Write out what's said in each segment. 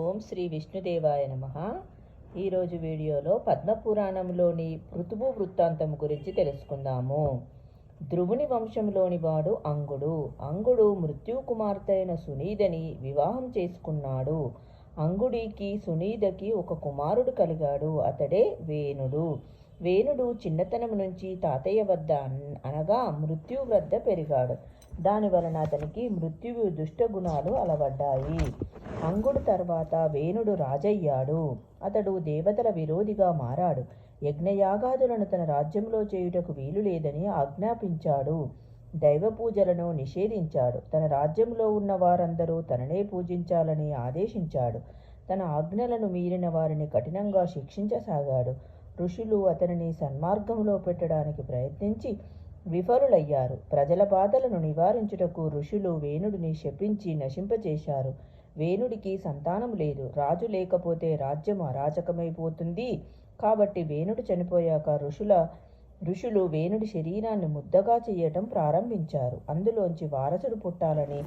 ఓం శ్రీ విష్ణుదేవాయ నమ. ఈరోజు వీడియోలో పద్మపురాణంలోని పృథువు వృత్తాంతం గురించి తెలుసుకుందాము. ధ్రువుని వంశంలోని వాడు అంగుడు. అంగుడు మృత్యు కుమార్తె అయిన సునీదని వివాహం చేసుకున్నాడు. అంగుడికి సునీదకి ఒక కుమారుడు కలిగాడు. అతడే వేణుడు. వేణుడు చిన్నతనం నుంచి తాతయ్య వద్ద అన్- అనగా మృత్యు వద్ద పెరిగాడు. దాని వలన అతనికి మృత్యువు దుష్టగుణాలు అలవడ్డాయి. అంగుడు తర్వాత వేణుడు రాజయ్యాడు. అతడు దేవతల విరోధిగా మారాడు. యజ్ఞయాగాదులను తన రాజ్యంలో చేయుటకు వీలు లేదని ఆజ్ఞాపించాడు. దైవ పూజలను నిషేధించాడు. తన రాజ్యంలో ఉన్న వారందరూ తననే పూజించాలని ఆదేశించాడు. తన ఆజ్ఞలను మీరిన వారిని కఠినంగా శిక్షించసాగాడు. ఋషులు అతనిని సన్మార్గంలో పెట్టడానికి ప్రయత్నించి విఫలులయ్యారు. ప్రజల బాధలను నివారించుటకు ఋషులు వేణుడిని శపించి నశింపచేశారు. వేణుడికి సంతానం లేదు. రాజు లేకపోతే రాజ్యం అరాచకమైపోతుంది కాబట్టి వేణుడు చనిపోయాక ఋషుల ఋషులు వేణుడి శరీరాన్ని ముద్దగా చేయటం ప్రారంభించారు. అందులోంచి వారసుడు పుట్టాలని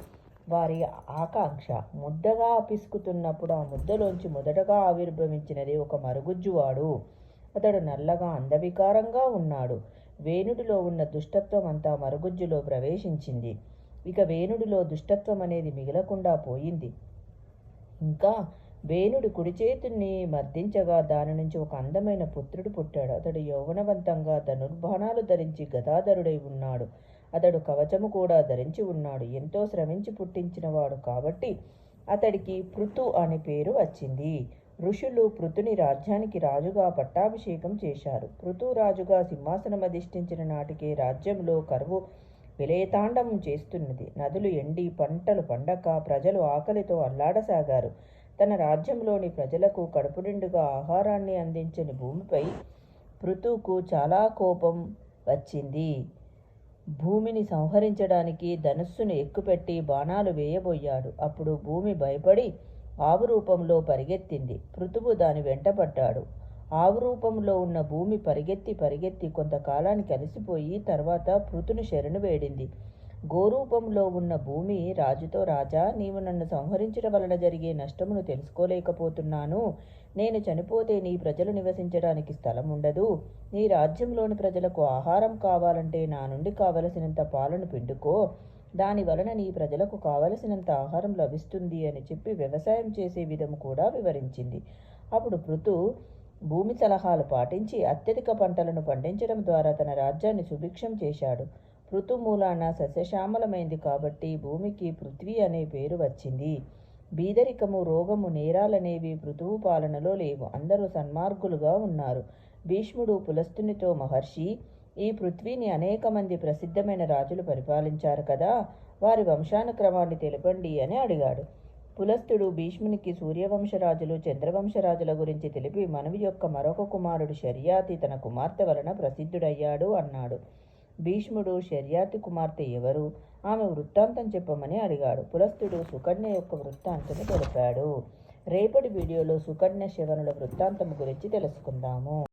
వారి ఆకాంక్ష. ముద్దగా పిసుకుతున్నప్పుడు ఆ ముద్దలోంచి మొదటగా ఆవిర్భవించినది ఒక మరుగుజ్జువాడు. అతడు నల్లగా అందవికారంగా ఉన్నాడు. వేణుడిలో ఉన్న దుష్టత్వం అంతా మరుగుజ్జులో ప్రవేశించింది. ఇక వేణుడిలో దుష్టత్వం అనేది మిగలకుండా పోయింది. ఇంకా వేణుడు కుడి చేతుని మర్దించగా దాని నుంచి ఒక అందమైన పుత్రుడు పుట్టాడు. అతడు యౌవనవంతంగా ధనుర్బాణాలు ధరించి గదాధరుడై ఉన్నాడు. అతడు కవచము కూడా ధరించి ఉన్నాడు. ఎంతో శ్రమించి పుట్టించినవాడు కాబట్టి అతడికి పృథు అనే పేరు వచ్చింది. ఋషులు పృథుని రాజ్యానికి రాజుగా పట్టాభిషేకం చేశారు. పృథు రాజుగా సింహాసనం అధిష్ఠించిన నాటికే రాజ్యంలో కరువు విలయతాండవం చేస్తున్నది. నదులు ఎండి పంటలు పండక ప్రజలు ఆకలితో అల్లాడసాగారు. తన రాజ్యంలోని ప్రజలకు కడుపు నిండుగా ఆహారాన్ని అందించని భూమిపై పృథుకు చాలా కోపం వచ్చింది. భూమిని సంహరించడానికి ధనుస్సును ఎక్కుపెట్టి బాణాలు వేయబోయాడు. అప్పుడు భూమి భయపడి ఆవు రూపంలో పరిగెత్తింది. పృథువు దాని వెంటపడ్డాడు. ఆవు రూపంలో ఉన్న భూమి పరిగెత్తి పరిగెత్తి కొంతకాలానికి అలసిపోయి తర్వాత పృతుని శరణు వేడింది. గోరూపంలో ఉన్న భూమి రాజుతో రాజా నీవు నన్ను సంహరించడం వలన జరిగే నష్టమును తెలుసుకోలేకపోతున్నాను. నేను చనిపోతే నీ ప్రజలు నివసించడానికి స్థలం ఉండదు. నీ రాజ్యంలోని ప్రజలకు ఆహారం కావాలంటే నా నుండి కావలసినంత పాలను పిండుకో. దాని వలన నీ ప్రజలకు కావలసినంత ఆహారం లభిస్తుంది అని చెప్పి వ్యవసాయం చేసే విధం కూడా వివరించింది. అప్పుడు పృథు భూమి సలహాలు పాటించి అత్యధిక పంటలను పండించడం ద్వారా తన రాజ్యాన్ని సుభిక్షం చేశాడు. పృతు మూలాన సస్యశ్యామలమైంది కాబట్టి భూమికి పృథ్వీ అనే పేరు వచ్చింది. బీదరికము రోగము నేరాలనేవి పృథువు పాలనలో లేవు. అందరూ సన్మార్గులుగా ఉన్నారు. భీష్ముడు పులస్తునితో మహర్షి ఈ పృథ్వీని అనేక మంది ప్రసిద్ధమైన రాజులు పరిపాలించారు కదా వారి వంశానుక్రమాన్ని తెలపండి అని అడిగాడు. పులస్తుడు భీష్మునికి సూర్యవంశరాజులు చంద్రవంశరాజుల గురించి తెలిపి మనవి యొక్క మరొక కుమారుడు శర్యాతి తన కుమార్తె వలన ప్రసిద్ధుడయ్యాడు అన్నాడు. భీష్ముడు శర్యాతి కుమార్తె ఎవరు? ఆమె వృత్తాంతం చెప్పమని అడిగాడు. పులస్తుడు సుకన్య యొక్క వృత్తాంతం తెలిపాడు. రేపటి వీడియోలో సుకన్య శివనుల వృత్తాంతం గురించి తెలుసుకుందాము.